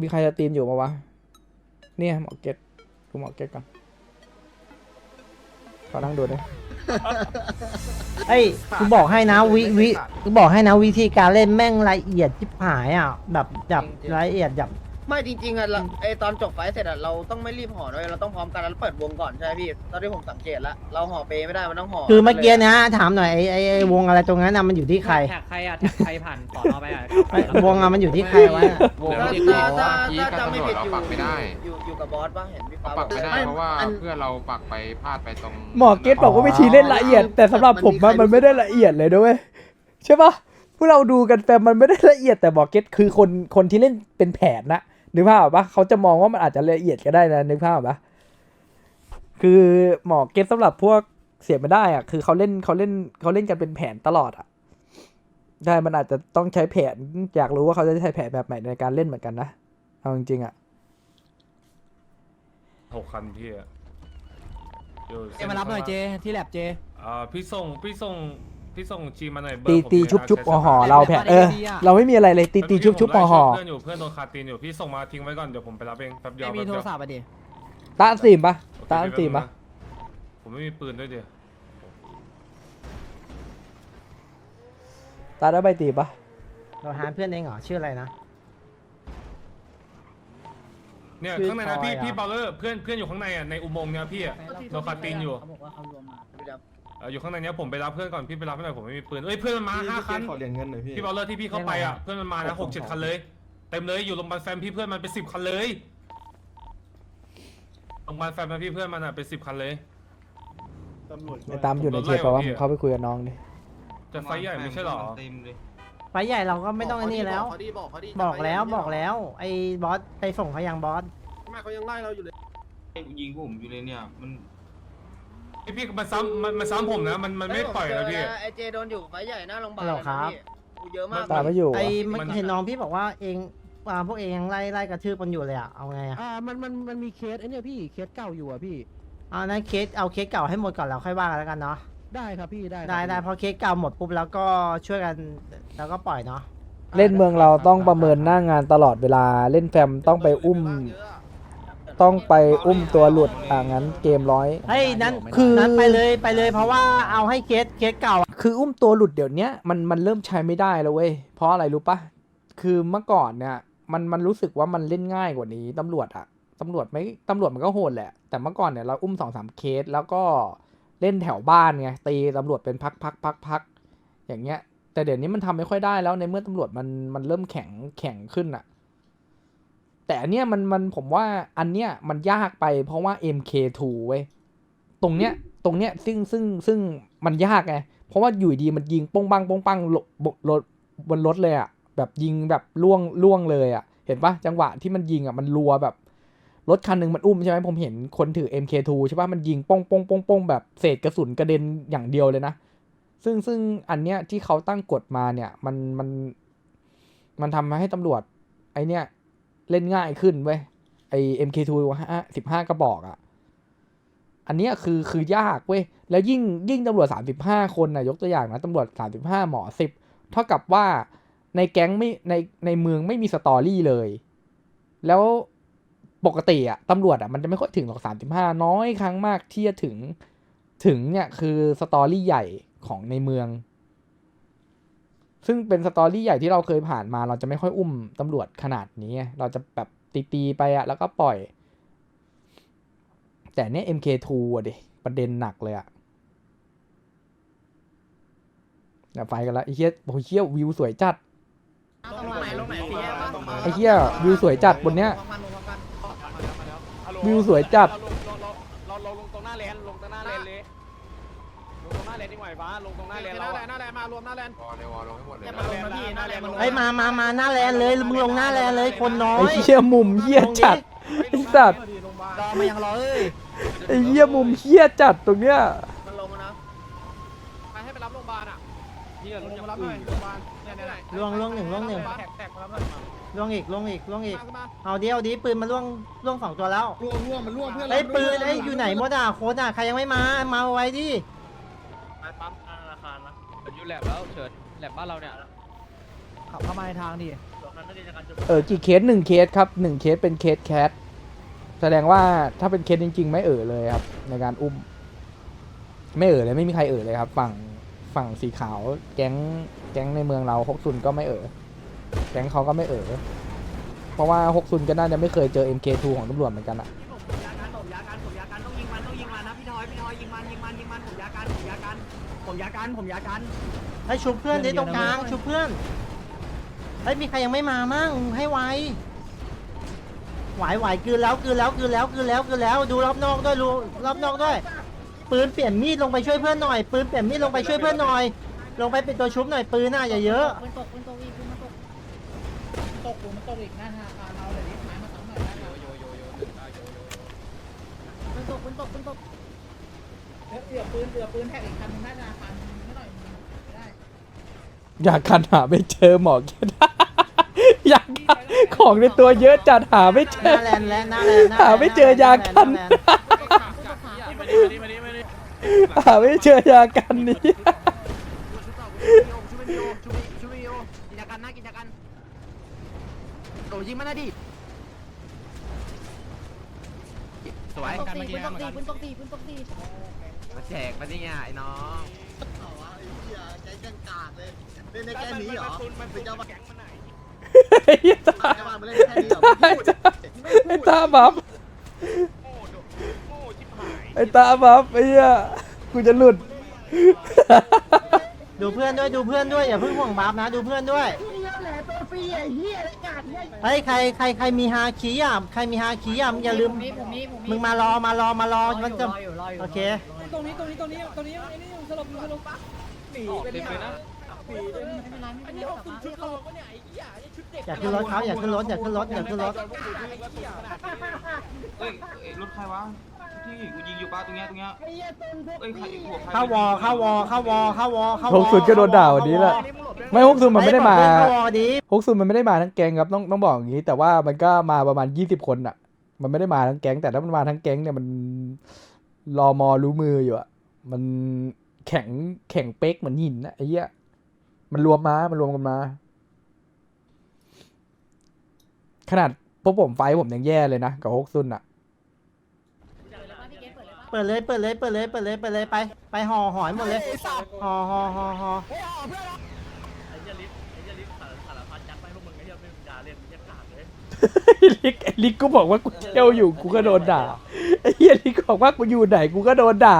มีใครจะตีมอยู่ปะวะ เนี่ยหมอเก็ตดูหมอเก็ตก่อนขอนั่งดูด้วยเอ้ยกูบอกให้นะวิวิกูบอกให้นะวิธีการเล่นแม่งละเอียดชิบหายอะแบบแบบละเอียดแบบ ไม่จริงๆอะเราไอตอนจบไฟท์เสร็จอะเราต้องไม่รีบห่อด้วยเราต้องพร้อมกันแล้วเปิดวงก่อนใช่ไหมพี่ตอนที่ผมสังเกตแล้วเราห่อเปไม่ได้มันต้องห่อคือเมื่อกี้นะถามหน่อยไอ้ไอ้ไอ้วงอะไรตรงนั้นนะมันอยู่ที่ใคร แท็กใครอะแท็กใครผ่านสอนอไปอะไอ้วงอะมันอยู่ที่ใครวะน่ะถ้าถ้าถ้าถ้าจำไม่ผิดอยู่ปักไม่ได้อยู่อยู่กับบอสป่ะเห็นพี่ฟ้าปักไม่ได้บอกเพราะว่าอันเพื่อนเราปักไปพลาดไปตรงหมอเก็ตบอกว่าวิธีเล่นละเอียด แต่สำหรับผมอะมันไม่ได้ละเอียดเลยด้วยใช่ปะพวกเราดูกันแต่มันไม่ได้ละเอียดแต่หมอเก็ตคือคนคนที่เล่นเป็นแผนนะ นึกภาพออกปะเขาจะมองว่ามันอาจจะละเอียดก็ได้นะนึกภาพออกปะคือหมอเก็ตสำหรับพวกเสียไม่ได้อะคือเขาเล่นเขาเล่นเขาเล่นกันเป็นแผนตลอดอะใช่มันอาจจะต้องใช้แผน อยากรู้ว่าเขาจะใช้แผนแบบไหนในการเล่นเหมือนกันนะเอาจริงๆอะหกคันพี่อะอยู่เจมารับหน่อยเจที่แลบเจ อ่าพี่ส่งพี่ส่ง พี่ส่งจีมาหน่อยเบอร์ตีผมตีมีชุบชุบทางห่อใช้เราแผนเออ เราไม่มีอะไรเลยตีตีชุบชุบห่อห่อเพื่อนอยู่เพื่อนโดนคาตีนอยู่พี่ส่งมาทิ้งไว้ก่อนเดี๋ยวผมไปรับเองแป๊บเดียวไม่มีแป๊บโทเดีรยวศัพท์อะดิตาสีมปะโอเคตาสีมปะผมไม่มีปืนด้วยเดียวตาได้ใบตีปะเราหาเพื่อนเองเหรอชื่ออะไรนะเนี่ยคือข้างในนะทอยพี่อะพี่เบลเลอร์เพื่อนเพื่อนอยู่ข้างในอะในอุโมงค์เนี่ยพี่อะโดนคาตีนอยู่พี่ดำเอ่ออยู่ข้างในเนี้ยผมไปรับเพื่อนก่อนพี่ไปรับให้หน่อยผมไม่มีปืนเอ้ยเพื่อนมันมาห้าคันขอเหรียญเงินหน่อยพี่ พี่เบลเลอร์ที่พี่เข้าไปอะเพื่อนมันมานะหกเจ็ดคันเลยเต็มเลยอยู่โรงพยาบาลแฟมพี่เพื่อนมันเป็นสิบคันเลยโรงพยาบาลแฟมนะพี่เพื่อนมันอะเป็นสิบคันเลย ตำรวจไอ้ตามอยู่ในเทปแปลว่าผมเข้าไปคุยกับน้องดิจะไฟใหญ่ไม่ใช่หรอไฟใหญ่เราก็ไม่ต้องไอ้นี่แล้ว เขาดีบอกเขาดีบอกแล้วบอกแล้ว ไอ้บอสไปส่งเขายังบอส ไม่เขายังไล่เราอยู่เลย ยิงผมอยู่เลยเนี่ย มัน พี่พี่มันซ้ำมันมันซ้ำผมนะ มันมันไม่ปล่อยนะพี่ ไอเจโดนอยู่ไฟท์ใหญ่หน้าโรงพยาบาลฮัลโหลครับเลยนะพี่เยอะมาก ตามไม่อยู่ไอ้อะเมื่อมันกี้เห็นน้องพี่บอกว่าเองอ่าพวกเองยังไล่ไล่กระทืบมันอยู่เลยอะเอาไงอะอ่ามันมันมันมีเคสไอ้เนี่ยพี่เคสเก่าอยู่อะพี่ เอานั้นเคสเอาเคสเก่าให้หมดก่อนแล้วค่อยว่ากันแล้วกันเนาะได้ครับพี่ได้ได้ได้พอเคสเก่าหมดปุ๊บแล้วก็ช่วยกันแล้วก็ปล่อยเนาะ เล่นเมืองเราต้องประเมินหน้างานตลอดเวลาเล่นแฟมต้องไปอุ้ม ต้องไปอุ้มตัวหลุดอ่างั้นเกมร้อย เฮ้ยนั้นคือ นั้นไปเลยไปเลยเพราะว่าเอาให้เคสเคสเก่าอะคืออุ้มตัวหลุดเดี๋ยวเนี้ยมันมันเริ่มใช้ไม่ได้แล้วเว้ยเพราะอะไรรู้ปะคือเมื่อก่อนเนี่ยมันมันรู้สึกว่ามันเล่นง่ายกว่านี้ตำรวจอะตำรวจไม่ตำรวจมันก็โหดแหละ แต่เมื่อก่อนเนี่ยเราอุ้มสองสามเคสแล้วก็เล่นแถวบ้านไงตีตำรวจเป็นพักพักพักพักอย่างเงี้ย แต่เดี๋ยวนี้มันทำไม่ค่อยได้แล้วในเมื่อตำรวจมันมันเริ่มแข็งแข็งขึ้นอะ แต่อันเนี้ยมันมันผมว่าอันเนี้ยมันยากไปเพราะว่า MK2 เว้ยตรงเนี้ยตรงเนี้ยซึ่งซึ่งซึ่งมันยากไงเพราะว่าอยู่ดีมันยิงป้งปังป้งปังลบรถบนรถเลยอะแบบยิงแบบล่วงล่วงเลยอะเห็นปะจังหวะที่มันยิงอะมันรัวแบบรถคันหนึ่งมันอุ้มใช่ไหมผมเห็นคนถือ MK2 ใช่ปะมันยิงป้งป้งป้งป้งแบบเศษกระสุนกระเด็นอย่างเดียวเลยนะซึ่งซึ่งอันเนี้ยที่เขาตั้งกฎมาเนี่ยมันมันมันทำให้ตำรวจไอเนี้ย เล่นง่ายขึ้นเว้ยไอ MK2 ห้าสิบห้ากระบอกอะอันเนี้ยคือคือยากเว้ย แล้วยิ่งยิ่งตำรวจ35คนนะยกตัวอย่างนะตำรวจ35หมอ10เท่ากับว่าในแก๊งไม่ในในเมืองไม่มีสตอรี่เลย แล้วปกติอะตำรวจอะมันจะไม่ค่อยถึงหรอก35น้อยครั้งมากที่จะถึงถึงเนี่ยคือสตอรี่ใหญ่ของในเมือง ซึ่งเป็นสตอรี่ใหญ่ที่เราเคยผ่านมา เราจะไม่ค่อยอุ้มตำรวจขนาดนี้ เราจะแบบตีๆไปอะแล้วก็ปล่อย แต่เนี้ย MK2 อะดิ ประเด็นหนักเลยอะเนี่ยไฟกันละไอ้เหี้ยโอ้เหี้ยวิวสวยจัดไอ้เหี้ยวิวสวยจัดบนเนี้ย วิวสวยจัด เราเราลงตรงหน้าแลนลงตรงหน้าแลนเลย ลงตรงหน้าแลนดีกว่าฟ้าลงตรงหน้าแลนเราหน้าแลนหน้าแลนมารวมหน้าแลนวอลเลยวอลลงให้หมดเลยมาลงนะพี่หน้าแลนด์มาลงเฮ้ยมามามาหน้าแลนเลยมึงลงหน้าแลนเลยคนน้อยไอ้เหี้ยมุมเหี้ยจัดไอ้สัตว์รอมายังรอเอ้ยไอ้เหี้ยมุมเหี้ยจัดตรงเนี้ยมันลงนะใครให้ไปรับโรงพยาบาลอะนี่รถลงยังมารับหน่อยโรงพยาบาลเนี่ยเนี่ยเนี่ยล่วงล่วงหนึ่งล่วงหนึ่งแท็กแท็กมารับหน่อยมาล่วงอีกล่วงอีกล่วงอีกขึ้นมาเอาเดียวดีปืนมาล่วงล่วงสองตัวแล้วร่วงร่วงมันร่วงเพื่อนไอ้ยปืนไอ้ยอยู่ไหนหมดอะโค้ดอะใครยังไม่มามาเอาไว้ดิ ปั๊มธนาคารนะ อยู่ แลบแล้วเฉิดแลบบ้านเราเนี่ยขับเข้ามาในทางดิรถนั่นเออกี่เคสหนึ่งเคสครับหนึ่งเคสเป็นเคสแคทแสดงว่าถ้าเป็นเคสจริง ๆ ไม่เอ่อเลยครับ ในการอุ้ม ไม่เอ่อเลยไม่มีใครเอ่อเลยครับ ฝั่งฝั่งสีขาว แก๊งแก๊งในเมืองเราฮกซุนก็ไม่เอ่อแก๊งเขาก็ไม่เอ่อเพราะว่าฮกซุนก็น่าจะไม่เคยเจอ MK2 ของตำรวจเหมือนกันอะ ผมยากันผมยากัน ให้ชุบเพื่อนดิตรงกลางชุบเพื่อนเฮ้ยมีใครยังไม่มามั่งให้ไวไหวไหวกลืนแล้วกลืนแล้วกลืนแล้วกลืนแล้วกลืนแล้วดูรอบนอกด้วยดูรอบนอกด้วย ปืนเปลี่ยนมีดลงไปช่วยเพื่อนหน่อย ปืนเปลี่ยนมีดลงไปช่วยเพื่อนหน่อย ลงไปเป็นตัวชุบหน่อยปืนน่ะอย่าเยอะปืนตกปืนตกอีกปืนมันตกตกปืนมันตกอีกหน้าธนาคารเราเลยนี่หมายมาสองหน่อยได้ไหมปืนตกปืนตกปืนตกเหลือปืนเหลือปืนแท็กอีกคันหน้าธนาคารไม่หน่อยไม่ได้ อยากกันหาไม่เจอหมอแค่ได้อยากของในตัวเยอะจัดหาไม่เจหน้าอ แลนด์และหน้าแลนด์น้หาไม่เจอยากันหน้าแลนด์มาดิมาดิมาดิมาดิหาไม่เจอยากันนี่ชูวิโอชูวิชูวิโอกินยากันนะกินยากันโดยิงมันนะดิสวยกันเมื่อกี้นะปืนตกตีปืนตกตีมาแจกมาดิไงไอ้น้อง ใจกันกากเลยเล่นได้แค่นี้เหรอมันเป็นเจ้าแก๊งมันไหนไอ้เหี้ยตาจะมาเล่นแค่นี้เหรอไม่พูดไอ้ตาบัฟโง่โดโง่ชิบหายไอ้ตาบัฟไอ้เหี้ยกูจะหลุด ดูเพื่อนด้วยดูเพื่อนด้วยอย่าเพิ่งห่วงบัฟนะ ดูเพื่อนด้วยเฮ้ยใครใครใครมีฮาคีอะใครมีฮาคีอะอย่าลืมมึงมารอมารอมารอมันจะโอเค ตรงนี้ตรงนี้ตรงนี้ตรงนี้ไอ้นี่สลบสลบปะ หนีไปเนี่ยหนีไปไม่เป็นไรไม่เป็นไรกลับมาชุดเขาเนี่ยไอ้เหี้ยชุดเด็กอย่าขึ้นรถเขาอย่าขึ้นรถอย่าขึ้นรถอย่าขึ้นรถเอ้ยเอ้ยรถใครวะที่กูยิงอยู่ป้าตรงเนี้ยตรงเนี้ยเอ้ยใครหัวใครเข้าวอเข้าวอเข้าวอเข้าวอเข้าวหอกศูนย์ก็โดนด่าวันนี้แหละไม่ฮกซุนมันไม่ได้มาเฮ้ยบอกเพื่อนเข้าวอดีฮกซุนมันไม่ได้มาทั้งแก๊งครับต้องต้องบอกอย่างนี้ แต่ว่ามันก็มาประมาณยี่สิบคนอะ มันไม่ได้มาทั้งแก๊งแต่ถ้ามันมาทั้งแก๊งเนี่ยมันรอมอรู้มืออยู่อะมัน แข็งแข็งเป๊กเหมือนหินนะไอ้เหี้ยมันรวมมา มันรวมกันมา ขนาดพวกผมไฟท์ผมยังแย่เลยนะกับฮกซุนอะเปิดเลยเปิดเลยเปิดเลยเปิดเลยเปิดเลยไปไปห่อหอยหมดเลยห่อห่อห่อห่อไอ้ลิกไอ้ลิกกูบอกว่ากูเที่ยวอยู่กูก็โดนด่าไอ้เฮียลิกบอกว่ากูอยู่ไหนกูก็โดนด่า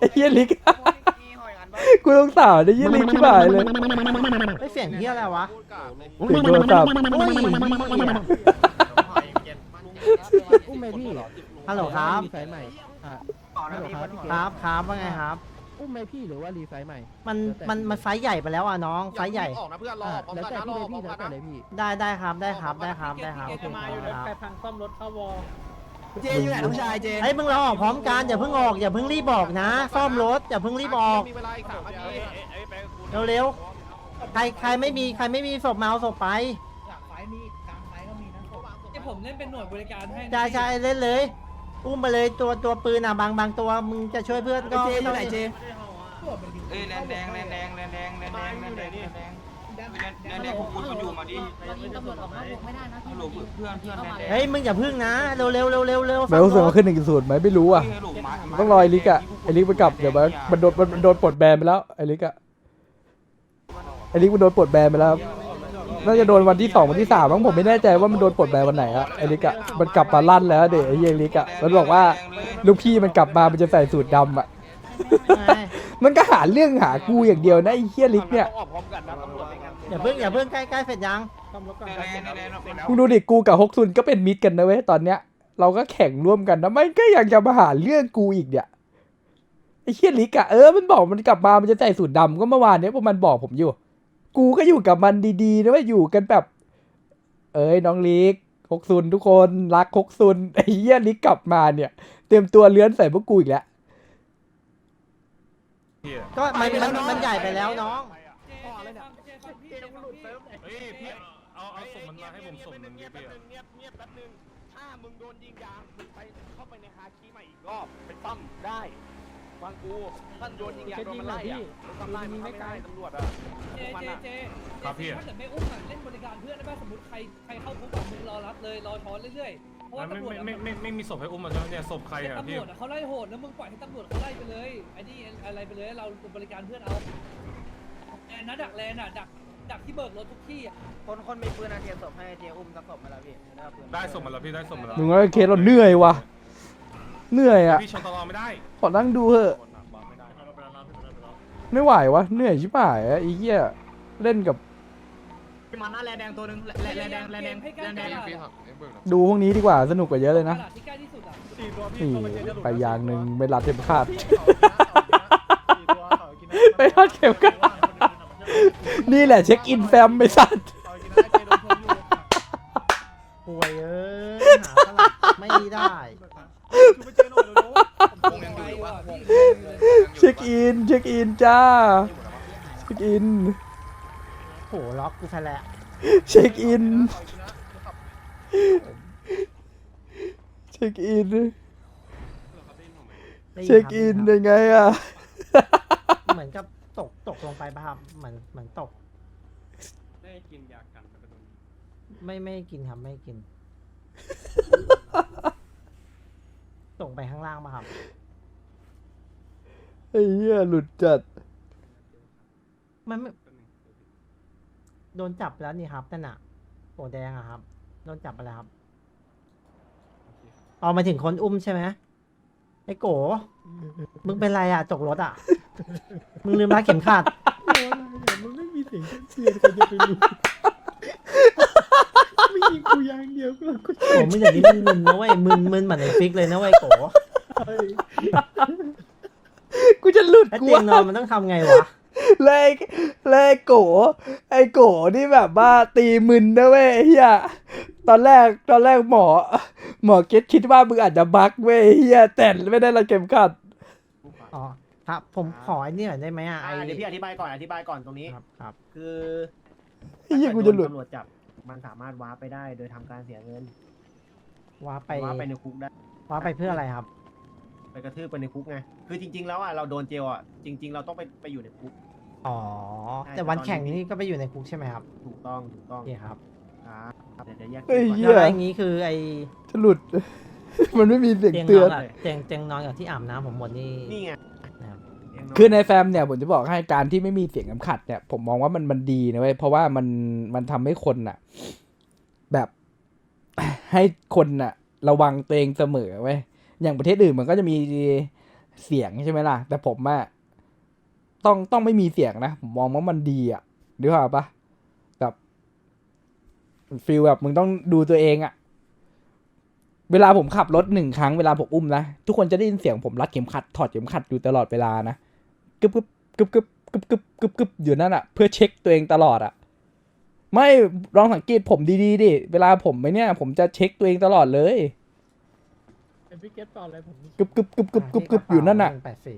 ไอ้เฮียลิก กูต้องสาวไอ้เฮียลิกที่บ่ายเลยไม่เสียงเฮียอะไรวะถึงโทรศัพท์อุ้มไหมพี่ฮัลโหลครับรีไฟใหม่อ่าครับครับว่าไงครับ อุ้มไหมพี่หรือว่ารีไฟใหม่มันมันมันไฟท์ใหญ่ไปแล้วอะน้องไฟท์ใหญ่ ออกนะเพื่อนรออ่าพร้อมแล้วกันแต่นะรพี่อเลยพร้พี่อมแล้วกันแต่นะเลยพี่ได้ได้ครับได้ครับได้ครับได้ครับจะมาอยู่ครับแค่พังซ่อมรถเข้าวอ เจอยู่ไหนน้องชายเจเฮ้ยมึงเราออกพร้อมกันอย่าเพิ่งออกอย่าเพิ่งรีบบอกนะซ่อมรถอย่าเพิ่งรีบออกมีเวลาอีกสามนาทีเร็วๆใครใครไม่มีใครไม่มีศพมาเอาศพไปหลังไฟมีกลางไฟก็มีนะที่ผมเล่นเป็นหน่วยบริการให้ใช่ใช่เล่นเลย อุ้มไปเลยตัวตัวปืนอะบางบางตัวมึงจะช่วยเพื่อนก็ไม่ต้องเอ้ยแลนแดงแลนแดงแลนแดงแลนแดงแลนแดง แลนแดงแลนแลนแดงพวกคุณมันอยู่มาดิเรายิงตำรวจออกนอกวงไม่ได้นะฮัลโหลเพื่อนเพื่อนแลนแดงเฮ้ยมึงอย่าพึ่งนะเร็วเร็วเร็วเร็วเร็วแมวรู้สึกว่าขึ้นหนึ่งศูนย์ไหมไม่รู้อะเฮ้ยฮัลโหลมามาต้องรอไอ้ลิกอะไอ้ลิกไปกลับเดี๋ยวมันมันโดนมันมันโดนปลดแบนไปแล้วไอ้ลิกอะไอ้ลิกมันโดนปลดแบนไปแล้วครับน่าจะโดนวันที่สองวันที่สามมั้งผมไม่แน่ใจว่ามันโดนปลดแบนวันไหนอะไอ้ลิกอะมันกลับมาลั่นแล้วเด็กไอ้เหี้ยลิกอะมันบอกว่าลูกพี่มันกลับมา มันจะใส่สูตรดำอะ มันก็หาเรื่องหากูอย่างเดียวนะไอ้เหี้ยลิกเนี่ยต้องออกพร้อมกันนะตำรวจในงานอย่าเพิ่งอย่าเพิ่งใกล้ใกล้เสร็จยังแลนแดงแลนแดงมึงดูดิกูกับฮกซุนก็เป็นมิตรกันนะเว้ยตอนเนี้ย เราก็แข่งร่วมกันนะมันก็ยังจะมาหาเรื่องกูอีกเนี่ยไอ้เหี้ยลิกอะเออมันบอกมันกลับมามันจะใส่สูตรดำก็เมื่อวานเนี้ยพวกมันบอกผมอยู่ กูก็อยู่กับมันดีๆนะเว่าอยู่กันแบบ เอ้ยน้องลิกฮกซุนทุกคนรักฮกซุนไอ้เหี้ยลิกกลับมาเนี่ย เตรียมตัวเลื้อนใส่พวกกูอีกแล้ว ก็มันมันมันใหญ่ไปแล้วน้องเฮ้ยพี่เอาเอาส่งมันมาให้ผมส่งหนึ่งเงีดิยบพี่แป๊บนึงเงียบเงียบแป๊บนึง ถ้ามึงโดนยิงยางมึงไปเข้าไปในฮาคิใหม่อีกรอบไปซ่อมได้ฟังกูท่านโดนยิงยางโดนมันไล่อะซ่อมได้มันทำไม่ได้ตำรวจอะพวกมันอะครับพี่ถ้าเกิดไม่อุ้มเล่นบริการเพื่อนใครเข้าคุกอะมึงรอรับเลยรอช้อนเรื่อยๆ เพราะว่าไม่ตำรวจไม่อะไม่ไม่ไม่มีศพให้อุ้มมาใช่ไหมเนี่ยศพใครอะพี่ตำรวจอะเขาไล่โหดนะมึงปล่อยให้ตำรวจเขาไล่ไปเลยไอ้นี่อะไรไปเลยเราบริการเพื่อนเอาแอนนะดักแลนอะดักดักที่เบิกรถทุกที่อะคนคนมีปืนอาเทียนศพให้เทียอุ้มสักศพไหมล่ะพี่ได้ปืนได้ศพมาแล้วพี่ได้ศพมาแล้วมึงว่าเคสเราเหนื่อยว่ะเหนื่อยอะพี่ชนตลอดไม่ได้ขอนั่งดูเถอะไม่ไหววะเหนื่อยชิบหายอะไอ้เหี้ยเล่นกับ มาหน้าแลนแดงตัวนึงแลนแลนแดงแลนแดงให้ใกล้แลนตแดงลาดพี่อะถักไอ้เบิกดูพวกนี้ดีกว่าสนุกกว่าเยอะเลยนะตลาดที่ใกล้ที่สุดอะนี่ไปอย่างหนึ่งไม่รัดเข็มขัดไปรัดเข็มขัดนี่แหละเช็คอินแฟมไปสัตว์ป่วยเอ้ยหาสลับไม่ได้วงยังอยู่หรือวะวงเช็คอินเช็คอินจ้าเช็คอิน โหล็อกกูซะแล้วเช็คอิน เช็คอินเช็คอินยังไงอะเหมือนกับตกตกลงไปป่ะครับเหมือนเหมือนตก ได้กินยากันไม่ไม่กินครับไม่กิน ตกไปข้างล่างป่ะครับ ไอ้เหี้ยหลุดจัด มันไม่ โดนจับแล้วนี่ครับนั่นน่ะโปแดงอะครับ โดนจับไปแล้วครับเอามาถึงคนอุ้มใช่ไหมไอ้โกมึงเป็นไรอะตกรถอะมึงลืมรัดเข็มขัดมันไม่มีเสียงเสียงใครจะไปรู้ไม่ยิงกูยางเดียวเราก็โอ้มึงอย่างนี้มึนมึนนะเว้ยมึนมึนเหมือนไอ้ฟิกเลยนะเว้ยโกกูจะหลุดแล้วกูเตียงนอนมันต้องทำไงวะ เลยเลยโกไอ้โกนี่แบบว่าตีมึนนะเว้ยไอ้เฮียตอนแรกตอนแรกหมอ หมอเก็ตคิดว่ามึงอาจจะบักเว้ยไอ้เฮียแต่ไม่ได้ระเข็มขัดอ๋อครับผมขอไอ้นี่หน่อยได้ไหมอะไอ้เดี๋ยวพี่อธิบายก่อนอธิบายก่อนตรงนี้ ครับครับ คือไอ้เหี้ยกูจะหลุดตำรวจจับมันสามารถว้าไปได้ โดยทำการเสียเงินว้าไปว้าไปในคุกได้ว้าไปเพื่ออะไรครับ ไปกระทืบไปในคุกไง คือจริง ๆ แล้วอะเราโดนเจลอะ จริง ๆ เราต้องไปไปอยู่ในคุก อ๋อใช่แต่วันตอนนี้แข่งนี่ก็ไปอยู่ในคุกใช่ไหมครับถูกต้องถูกต้องโอเคครับครับเดี๋ยวเดี๋ยวแยกเฮ้ยก่อนเหี้แล้วอย่างนี้คือไอ้จะหลุด มันไม่มีเสียงเตียงนเตืออนนอะเตียงเตียงนอนกับที่อาบน้ำผมหมดนี่นี่ไงนะครับเงคือในแฟมเนี่ยผมจะบอกให้การที่ไม่มีเสียงเข็มขัดเนี่ยผมมองว่ามันมันดีนะเว้ยเพราะว่ามันมันทำให้คนน่ะ แบบ ให้คนน่ะ ระวังตัวเองเสมอเว้ยอย่างประเทศอื่นมันก็จะมีเสียงใช่ไหมล่ะ แต่ผมอะ ต้องต้องไม่มีเสียงนะผมมองว่ามันดีอะนึกภาพปะแบบฟีลแบบมึงต้องดูตัวเองอะเวลาผมขับรถหนึ่งครั้งเวลาผมอุ้มนะทุกคนจะได้ยินเสียงผมรัดเข็มขัดถอดเข็มขัดอยู่ตลอดเวลานะกึบกึบกึบกึบกึบกึบกึบกึบอยู่นั่นอะเพื่อเช็คตัวเองตลอดอะไม่ลองสังเกตผมดีๆดิเวลาผมไปเนี่ย ผมจะเช็คตัวเองตลอดเลยเป็นพี่เก็ตตอนอะไรผมกึบกึบกึบกึบกึบกึบอยู่นั่นน่ะหงแปดสี่